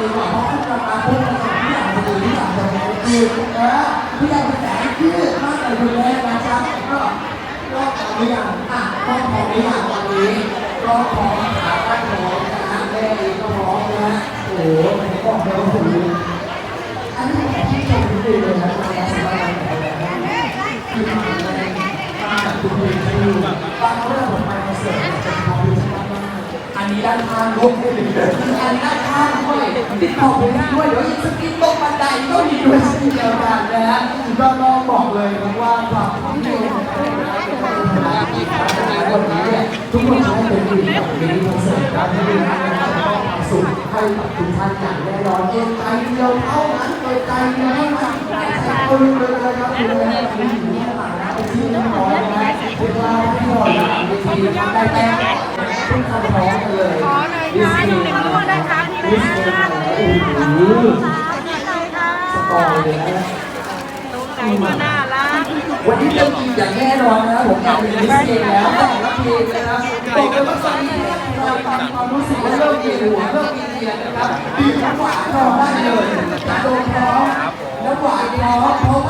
ดีกว่าเพราะขึ้นราคาปุ๊บทุกอย่างจะดีทุกอย่างจะดีคือนะทุกอยางเป็นแสนที่มากเลยคุณแม่นะครับก็ก็ขออนุญาตอะก็ขออนุญาตวันนี้ก็ขอขาตั้งหัวนะแม่เองก็พร้อมนะโอ้โหผมบอกเลยว่าผมอันนี้ผมที่ชมดีเลยนะสำหรับสำหรับคือมาเลยมาแบบคุณผู้ชมบางเรื่องผมไปคอนเสิร์ต นี้ด้านข้างร่วมด้วยอันนี้ด้านข้างด้วยติดต่อไปด้วยเดี๋ยวอีกสกินตกบันไดก็มีด้วยเช่นเดียวกันนะฮะก็ต้องบอกเลยนะว่าความที่เราวันนี้เนี่ยทุกคนจะได้เป็นอีกแบบนี้คอนเสิร์ตการที่ดีความสุขให้กับทุกท่านอย่างแน่นอนเองใจเดียวเท่านั้นเองใจเดียวเท่านั้นใจคนเลยนะครับคุณแม่ที่อยู่ข้างหลังนะเป็นที่น้องนะเวลาที่เราหลังเวทีได้แต้ วันนี้เรื่องจริงอย่างแน่นอนนะผมอยากเป็นมิสเกนแล้วแต่ละเพลงนะครับบอกเลยว่าตอนนี้เราฟังความรู้สึกว่าเริ่มเวียนหัวเริ่มมีเทียนนะครับดีน้ำหวานรอได้เลยโดนพร้อมน้ำหวานพร้อมเพราะว่า